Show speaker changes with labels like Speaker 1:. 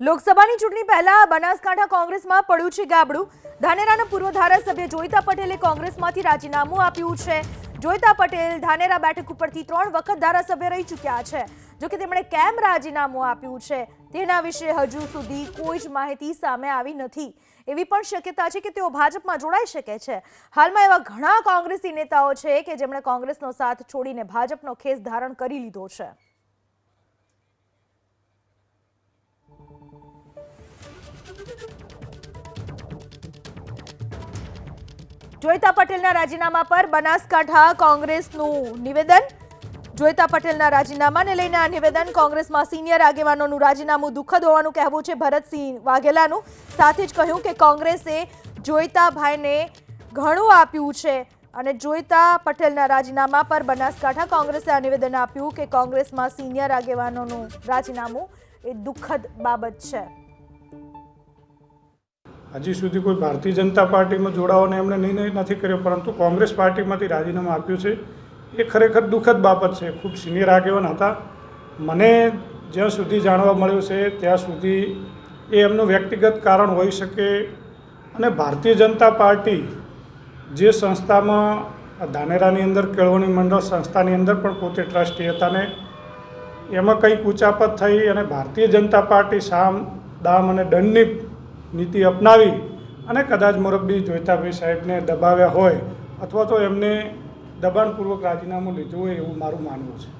Speaker 1: લોકસભાની ચૂંટણી પહેલા બનાસકાંઠા કોંગ્રેસમાં પડ્યું છે ગાબડું. ધાનેરાના પૂર્વ ધારાસભ્ય જોઈતા પટેલે કોંગ્રેસમાંથી રાજીનામું આપ્યું છે. જોઈતા પટેલ ધાનેરા બેઠક ઉપરથી ત્રણ વખત ધારાસભ્ય રહી ચૂક્યા છે જોકે તેમણે કેમ રાજીનામું આપ્યું છે તેના વિશે હજુ સુધી કોઈ જ માહિતી સામે આવી નથી. એવી પણ શક્યતા છે કે તેઓ ભાજપમાં જોડાઈ શકે છે. હાલમાં એવા ઘણા કોંગ્રેસી નેતાઓ છે કે જેમણે કોંગ્રેસનો સાથ છોડીને ભાજપનો ખેસ ધારણ કરી લીધો છે. જોઈતા પટેલના રાજીનામા પર બનાસકાંઠા કોંગ્રેસનું નિવેદન. જોઈતા પટેલના રાજીનામાને લઈને આ નિવેદન કોંગ્રેસમાં સિનિયર આગેવાનોનું રાજીનામું દુઃખદ હોવાનું કહેવું છે ભરતસિંહ વાઘેલાનું. સાથે જ કહ્યું કે કોંગ્રેસે જોઈતાભાઈને ઘણું આપ્યું છે અને જોઈતા પટેલના રાજીનામા પર બનાસકાંઠા કોંગ્રેસે આ નિવેદન આપ્યું કે કોંગ્રેસમાં સિનિયર આગેવાનોનું રાજીનામું એ દુઃખદ બાબત છે.
Speaker 2: હજી સુધી કોઈ ભારતીય જનતા પાર્ટીમાં જોડાવાનો એમણે નિર્ણય નથી કર્યો, પરંતુ કોંગ્રેસ પાર્ટીમાંથી રાજીનામું આપ્યું છે. એ ખરેખર દુઃખદ બાબત છે. ખૂબ સિનિયર આગેવાન હતા. મને જ્યાં સુધી જાણવા મળ્યું છે, ત્યાં સુધી એ એમનું વ્યક્તિગત કારણ હોઈ શકે. અને ભારતીય જનતા પાર્ટી જે સંસ્થામાં ધાનેરાની અંદર, કેળવણી મંડળ સંસ્થાની અંદર પણ પોતે ટ્રસ્ટી હતા ને, એમાં કંઈક ઉચાપત થઈ અને ભારતીય જનતા પાર્ટી સામ, દામ અને દંડની નીતિ અપનાવી અને કદાચ મોરબી જોઈતાભાઈ સાહેબને દબાવ્યા હોય અથવા તો એમને દબાણપૂર્વક રાજીનામું લીધું હોય એવું મારું માનવું છે.